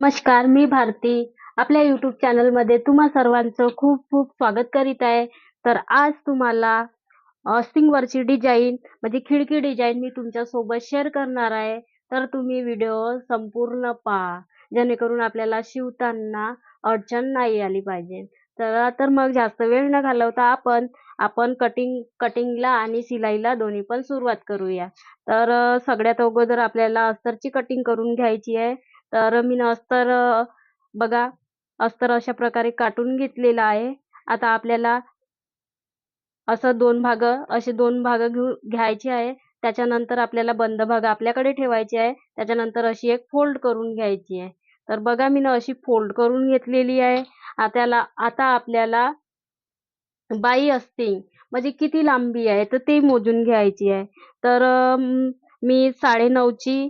नमस्कार मी भारती. आपल्या युट्यूब चॅनलमध्ये तुम्हा सर्वांचं खूप खूप स्वागत करीत आहे. तर आज तुम्हाला अस्तिंगवरची डिझाईन म्हणजे खिडकी डिझाईन मी तुमच्यासोबत शेअर करणार आहे. तर तुम्ही व्हिडिओ संपूर्ण पहा. जेणेकरून आपल्याला शिवताना अडचण नाही आली पाहिजे. तर तर मग जास्त वेळ न घालवता आपण आपण कटिंग कटिंगला आणि शिलाईला दोन्ही पण सुरुवात करूया. तर सगळ्यात अगोदर आपल्याला अस्तरची कटिंग करून घ्यायची आहे. तर मी अस्तर बघा अस्तर अशा प्रकारे काटून घेतलेलं आहे. आता आपल्याला असं दोन भाग असे दोन भाग घेऊ घ्यायचे आहे. त्याच्यानंतर आपल्याला बंद भाग आपल्याकडे ठेवायचे आहे. त्याच्यानंतर अशी एक फोल्ड करून घ्यायची आहे. तर बघा मी अशी फोल्ड करून घेतलेली आहे. आता आता आपल्याला बाई असते म्हणजे किती लांबी आहे तर ते मोजून घ्यायची आहे. तर मी साडे नऊची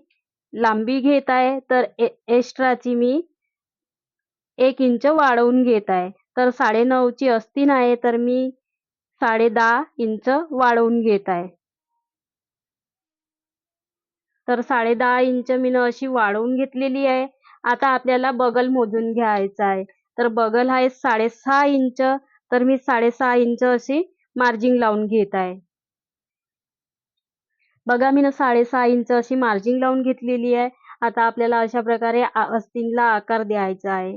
लांबी घेत आहे तर ए एक्स्ट्राची मी एक इंच वाढवून घेत आहे. तर साडे नऊची अस्तीन आहे तर मी साडे दहा इंच वाढवून घेत आहे. तर साडे दहा इंच मी अशी वाढवून घेतलेली आहे. आता आपल्याला बगल मोजून घ्यायचं आहे. तर बगल आहे साडेसहा इंच तर मी साडेसहा इंच अशी मार्जिंग लावून घेत आहे. बघा मी ना साडेसहा इंच अशी मार्जिंग लावून घेतलेली आहे. आता आपल्याला अशा प्रकारे आ- आकार द्यायचा आहे.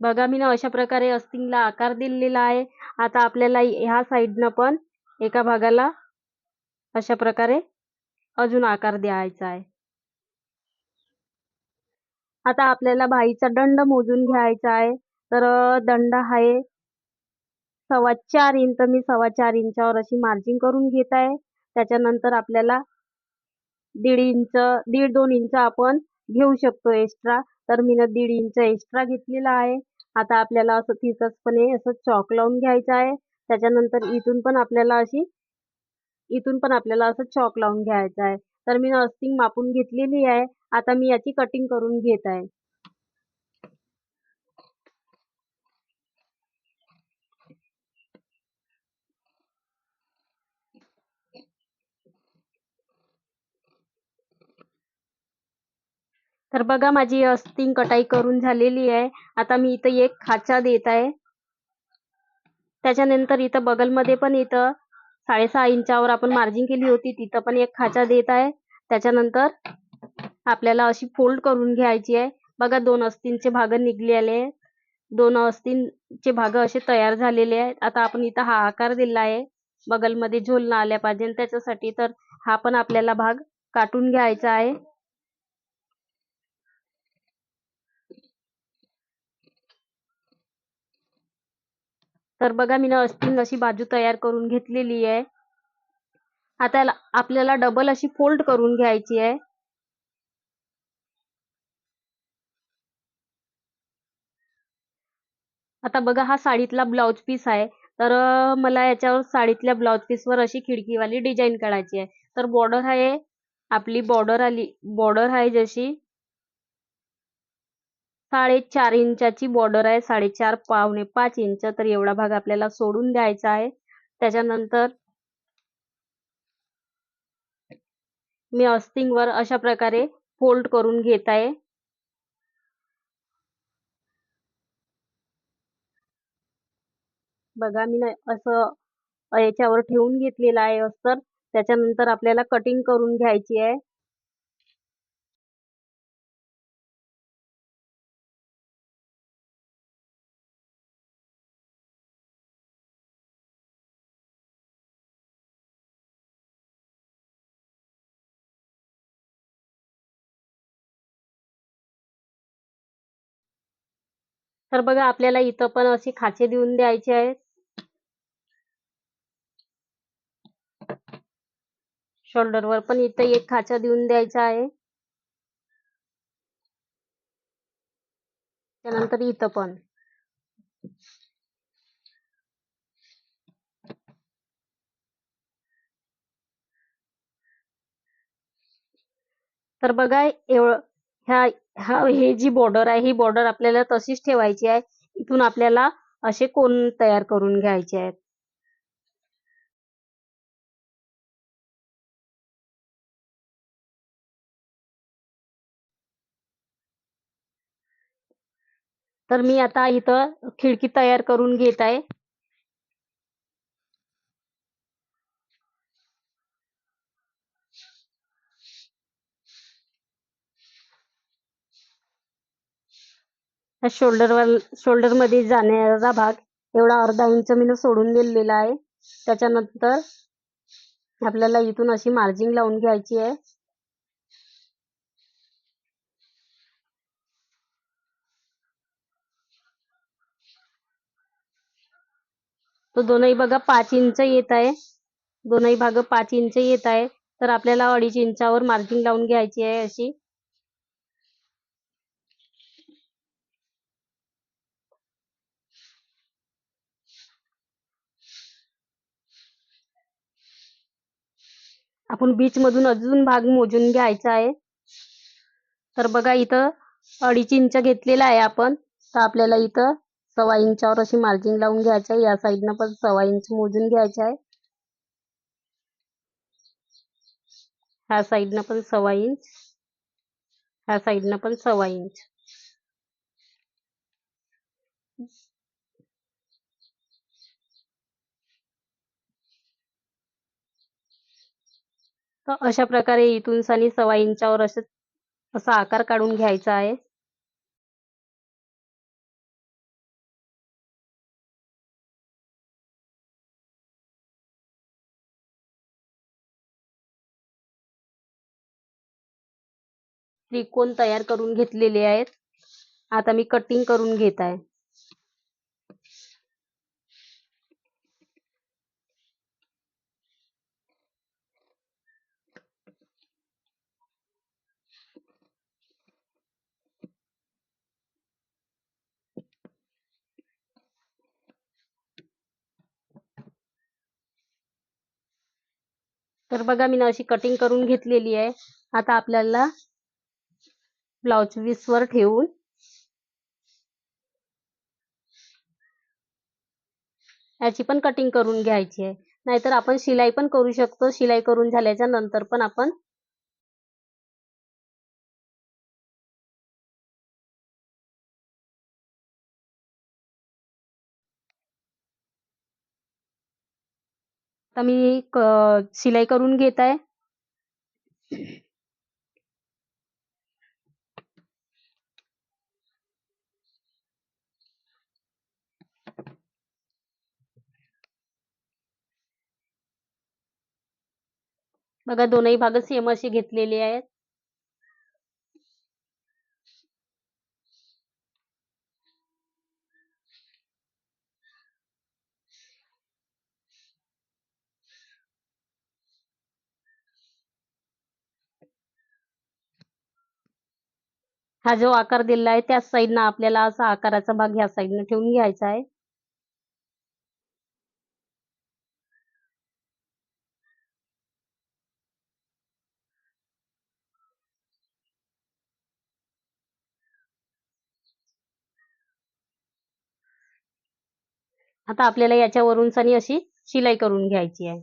बघा मी ना अशा प्रकारे अस्तीनला आकार दिलेला आहे. आता आपल्याला ह्या साईडनं पण एका भागाला अशा प्रकारे अजून आकार द्यायचा आहे. आता आपल्याला बाईचा दंड मोजून घ्यायचा आहे. तर दंड आहे. सव्वा चार इंच मी सव्वा चार इंचावर अशी मार्जिंग करून घेत आहे. त्याच्यानंतर आपल्याला दीड इंच दीड दोन इंच आपण घेऊ शकतो एक्स्ट्रा तर मी ना दीड इंच एक्स्ट्रा घेतलेला आहे. आता आपल्याला असं तिरकसपणे असं चॉक लावून घ्यायचं आहे. त्याच्यानंतर इथून पण आपल्याला अशी इथून पण आपल्याला असं चॉक लावून घ्यायचं आहे. तर मी अस्थिंग मापून घेतलेली आहे. आता मी याची कटिंग करून घेत आहे. तर बघा माझी अस्तिंग कटाई करून झालेली आहे. आता मी इथं एक खाचा देत आहे. त्याच्यानंतर इथं बगलमध्ये पण इथं साडेसहा इंचावर आपण मार्जिंग केली होती. तिथं पण एक खाचा देत आहे. त्याच्यानंतर आपल्याला अशी फोल्ड करून घ्यायची आहे. बघा दोन अस्तींचे भाग निघलेले आहे. दोन अस्तींचे भाग असे तयार झालेले आहेत. आता आपण इथं हा आकार दिला आहे. बगलमध्ये झोल न आल्या पाहिजे. त्याच्यासाठी तर हा पण आपल्याला भाग काटून घ्यायचा आहे. तर बघा मी अस्तीन अशी बाजू तयार करून घेतलेली आहे. आता आपल्याला डबल अशी फोल्ड करून घ्यायची आहे. आता बघा हा साडीतला ब्लाउज पीस आहे. तर मला याच्यावर साडीतल्या ब्लाउज पीसवर अशी खिडकीवाली डिझाईन काढायची आहे. तर बॉर्डर आहे आपली बॉर्डर आली बॉर्डर आहे जशी. साडेचार इंचाची बॉर्डर आहे. साडेचार पावणे पाच इंच. तर एवढा भाग आपल्याला सोडून द्यायचा आहे. त्याच्यानंतर मी अस्थिंगवर अशा प्रकारे फोल्ड करून घेत आहे. बघा मी असं याच्यावर ठेवून घेतलेलं आहे अस्तर. त्याच्यानंतर आपल्याला कटिंग करून घ्यायची आहे. तर बघा आपल्याला इथं पण असे खाचे देऊन द्यायचे आहेत. शोल्डरवर पण इथं एक खाचा देऊन द्यायचा आहे. त्यानंतर इथं पण. तर बघा एवढं ह्या हा हे जी बॉर्डर आहे ही बॉर्डर आपल्याला तशीच ठेवायची आहे. इथून आपल्याला असे कोण तयार करून घ्यायचे आहेत? तर मी आता इथं खिडकी तयार करून घेत आहे. ह्या शोल्डरवर शोल्डरमध्ये जाणारा भाग एवढा अर्धा इंच मी सोडून दिलेला आहे. त्याच्यानंतर आपल्याला इथून अशी मार्जिंग लावून घ्यायची आहे. तो दोनही बघा पाच इंच येत आहे. दोनही भाग पाच इंच येत आहे. तर आपल्याला अडीच इंचावर मार्जिंग लावून घ्यायची आहे अशी. आपण बीच मधून अजून भाग मोजून घ्यायचा आहे. तर बघा इथं अडीच इंच घेतलेला आहे आपण. तर आपल्याला इथं सव्वा इंचावर अशी मार्जिन लावून घ्यायचं आहे. या साईडनं पण सव्वा इंच मोजून घ्यायचं आहे. ह्या साईडनं पण सव्वा इंच ह्या साईडनं पण सव्वा इंच तर अशा प्रकारे इथून आणि सवाईंच्यावर इंचावर असं असा आकार काढून घ्यायचा आहे. त्रिकोण तयार करून घेतलेले आहेत. आता मी कटिंग करून घेत आहे. तर बघा मी अशी कटिंग करून घेतलेली आहे. आता आपल्याला ब्लाउज पीसवर ठेवून याची पण कटिंग करून घ्यायची आहे. नाहीतर आपण शिलाई पण करू शकतो. शिलाई करून झाल्याच्यानंतर पण आपण आता मी शिलाई करून घेत आहे. बघा दोनही भाग सेम असे घेतलेले आहेत. हा जो आकार दिलेला आहे त्याच साईडनं आपल्याला असा आकाराचा भाग ह्या साईडनं ठेवून घ्यायचा आहे. आता आपल्याला याच्यावरून सनी अशी शिलाई करून घ्यायची आहे.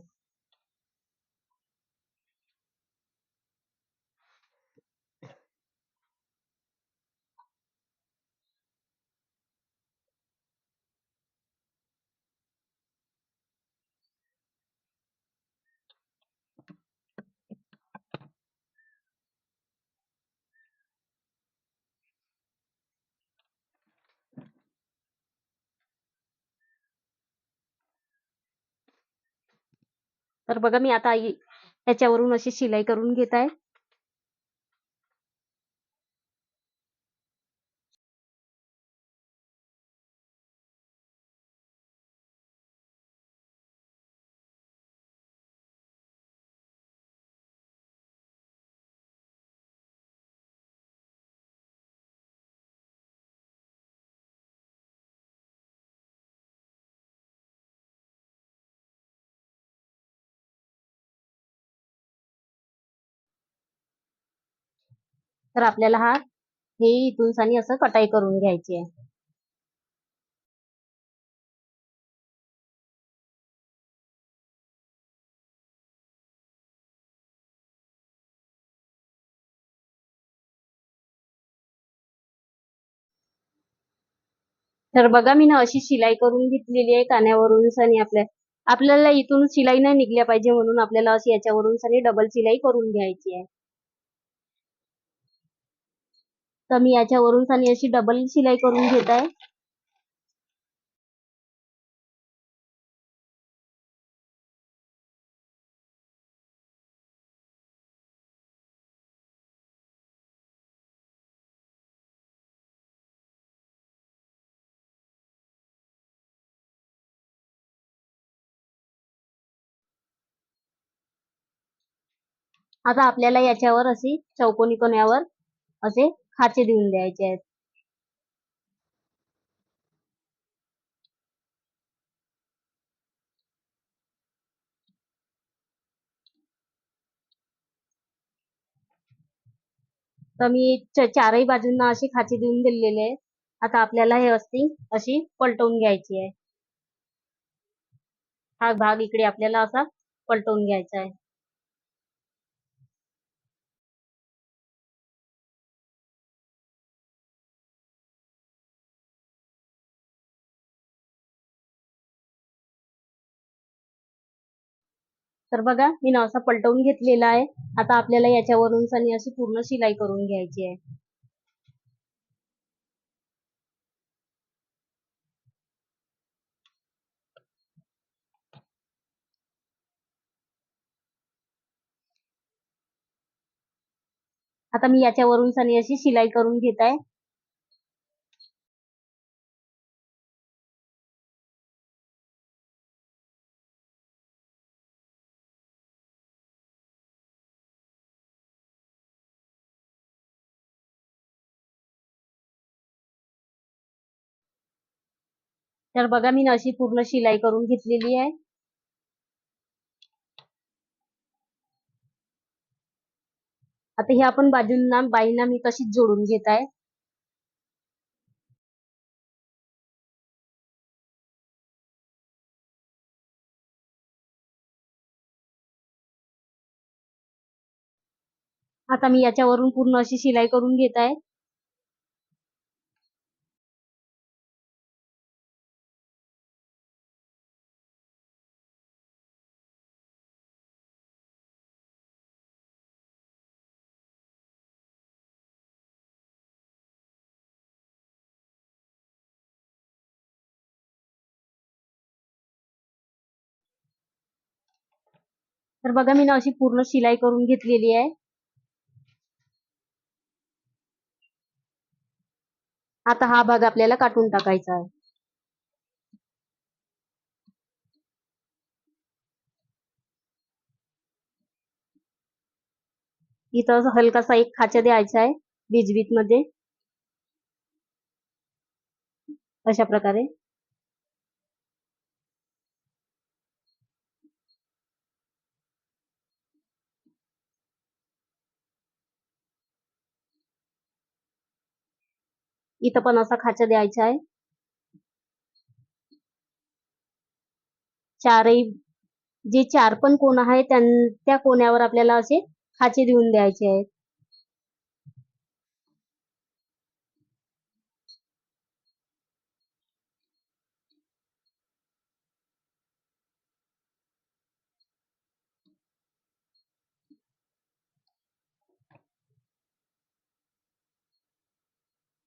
तर बघा मी आता याच्यावरून अशी शिलाई करून घेत आहे. तर आपल्याला हा हे इथून सानी असं कटाई करून घ्यायची आहे. तर बघा मी ना अशी शिलाई करून घेतलेली आहे कान्यावरून सनी आपल्या आपल्याला इथून शिलाई नाही निघल्या पाहिजे म्हणून आपल्याला अशी याच्यावरून सनी डबल शिलाई करून घ्यायची आहे. तर मी याच्यावरून आणि अशी डबल शिलाई करून घेत आहे. आता आपल्याला याच्यावर अशी चौकोनी कोण्यावर असे खाचे देऊन द्यायचे आहेत. तर मी च- चारही बाजूंना अशी खाची देऊन दिलेली आहे आता आपल्याला हे असती अशी पलटवून घ्यायची आहे. हा भाग इकडे आपल्याला असा पलटवून घ्यायचा आहे. तर बघा मी नवसा पलटवून घेतलेला आहे. आता आपल्याला याच्यावरून सनी अशी पूर्ण शिलाई करून घ्यायची आहे. आता मी याच्यावरून सनी अशी शिलाई करून घेत आहे. तर बघा मी अशी पूर्ण शिलाई करून घेतलेली आहे. आता ही आपण बाजूंना बाईंना मी तशीच जोडून घेत आहे. आता मी याच्यावरून पूर्ण अशी शिलाई करून घेत आहे. तर बघा मी ना अशी पूर्ण शिलाई करून घेतलेली आहे. आता हा भाग आपल्याला काटून टाकायचा आहे. इथं असं हलकासा एक खाचा द्यायचा आहे बीजबीत मध्ये अशा प्रकारे. इथं पण असा खाचा द्यायचा आहे. चारही जे चार पण कोण आहे त्या कोण्यावर आपल्याला असे खाचे देऊन द्यायचे आहेत.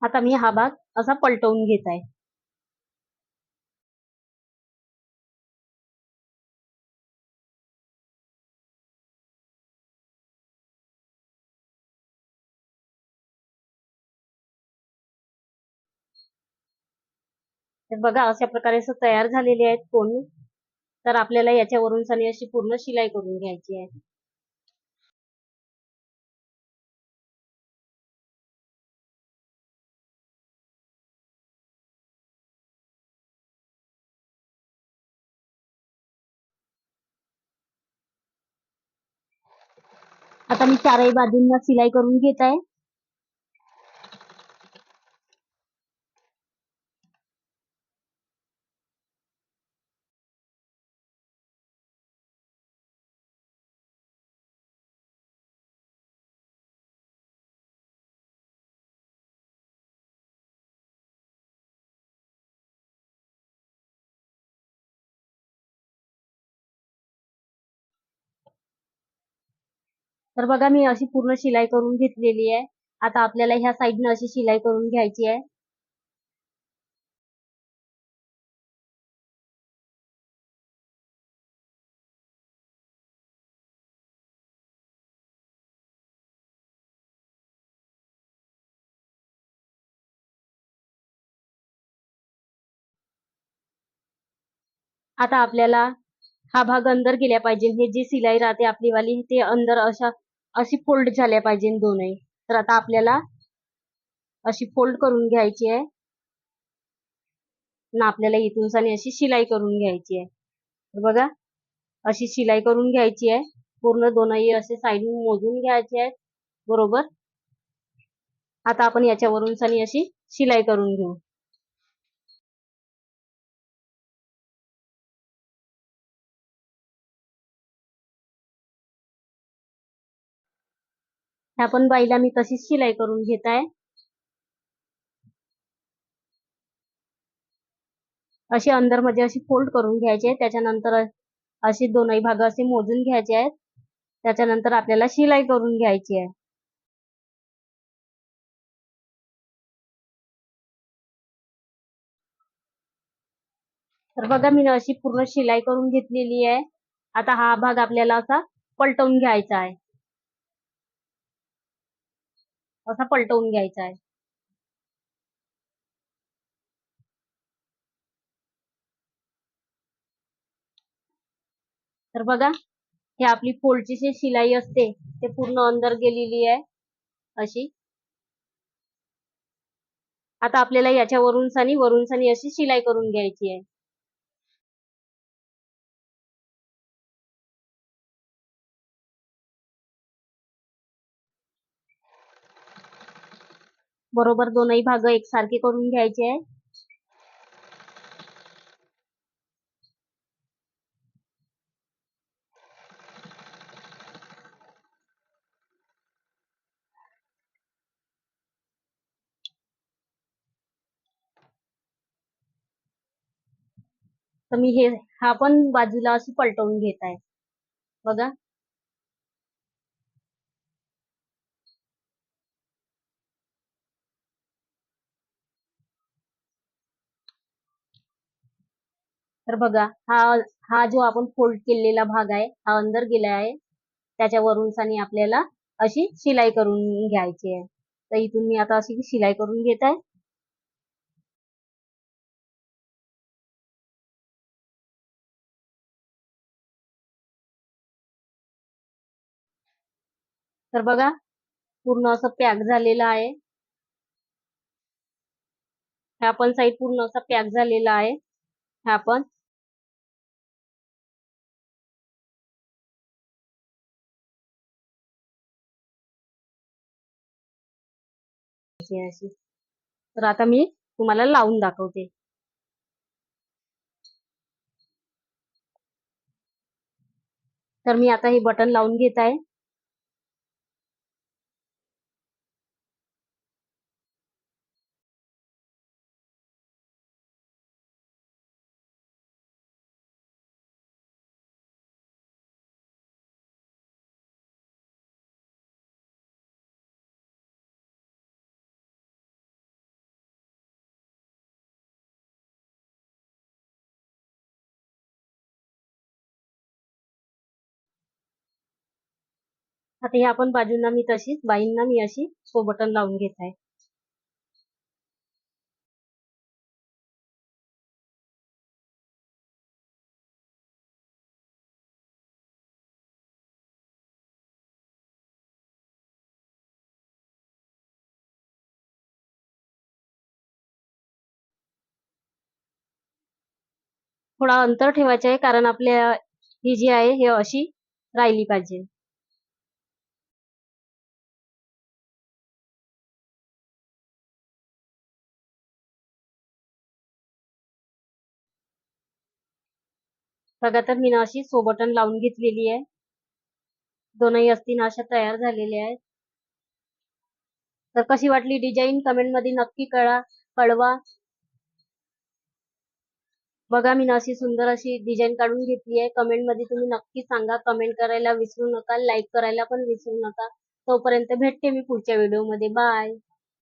आता मी हा भाग असा पलटवून घेत आहे. तर बघा अशा प्रकारे असं तयार झालेले आहेत कोण. तर आपल्याला याच्यावरून सनी अशी पूर्ण शिलाई करून घ्यायची आहे. आता मी चारही बाजूंना शिलाई करून घेत आहे. तर बघा मी अशी पूर्ण शिलाई करून घेतलेली आहे. आता आपल्याला ह्या साईडनं अशी शिलाई करून घ्यायची आहे. आता आपल्याला हा भाग अंदर गेल्या पाहिजे. हे जी शिलाई राहते आपली वाली ते अंदर अशा अशी फोल्ड झाल्या पाहिजे दोनही. तर आता आपल्याला अशी फोल्ड करून घ्यायची आहे. ना आपल्याला इथून आणि अशी शिलाई करून घ्यायची आहे. तर बघा अशी शिलाई करून घ्यायची आहे. पूर्ण दोनही असे साईड मोजून घ्यायचे आहेत. बरोबर? आता आपण याच्यावरून सनी अशी शिलाई करून घेऊ. ह्या पण बाईला मी तशीच शिलाई करून घेत आहे. अशी अंदरमध्ये अशी फोल्ड करून घ्यायचे त्याच्यानंतर असे दोनही भाग असे मोजून घ्यायचे आहेत. त्याच्यानंतर आपल्याला शिलाई करून घ्यायची आहे. तर बघा मी अशी पूर्ण शिलाई करून घेतलेली आहे. आता हा भाग आपल्याला असा पलटवून घ्यायचा आहे. असा पलटवून घ्यायचा आहे. तर बघा हे आपली फोल्डची जी शिलाई असते ते पूर्ण अंदर गेलेली आहे अशी. आता आपल्याला याच्या वरून सानी वरून सानी अशी शिलाई करून घ्यायची आहे. बरोबर दोनही भाग एकसारखे करून घ्यायचे आहे तर मी हे, हा बाजूला पलटवून घेत आहे. बघा. तर बघा हा हा जो आपण फोल्ड केलेला भाग आहे हा अंदर गेला आहे त्याच्यावरून आपल्याला अशी शिलाई करून घ्यायची आहे. तर इथून मी आता अशी शिलाई करून घेत आहे. तर बघा पूर्ण असं पॅक झालेलं आहे. ह्या पण साईड पूर्ण असा पॅक झालेला आहे. ह्या पण अशी. तर आता मी तुम्हाला लावून दाखवते. तर मी आता हे बटन लावून घेत आहे. आता ह्या पण बाजूंना मी तशीच बाईंना मी अशी सो बटन लावून घेत आहे. थोडा अंतर ठेवायचं आहे कारण आपल्या ही जी आहे हे अशी राहिली पाहिजे. बघा तर मी अशी सोबटन लावून घेतलेली आहे. दोनही अस्तीन अशा तयार झालेल्या आहेत. तर कशी वाटली डिझाईन कमेंटमध्ये नक्की कळा कळवा. बघा मी अशी सुंदर अशी डिझाईन काढून घेतली आहे. कमेंटमध्ये तुम्ही नक्की सांगा. कमेंट करायला विसरू नका लाईक करायला पण विसरू नका. तोपर्यंत भेटते मी पुढच्या व्हिडिओमध्ये बाय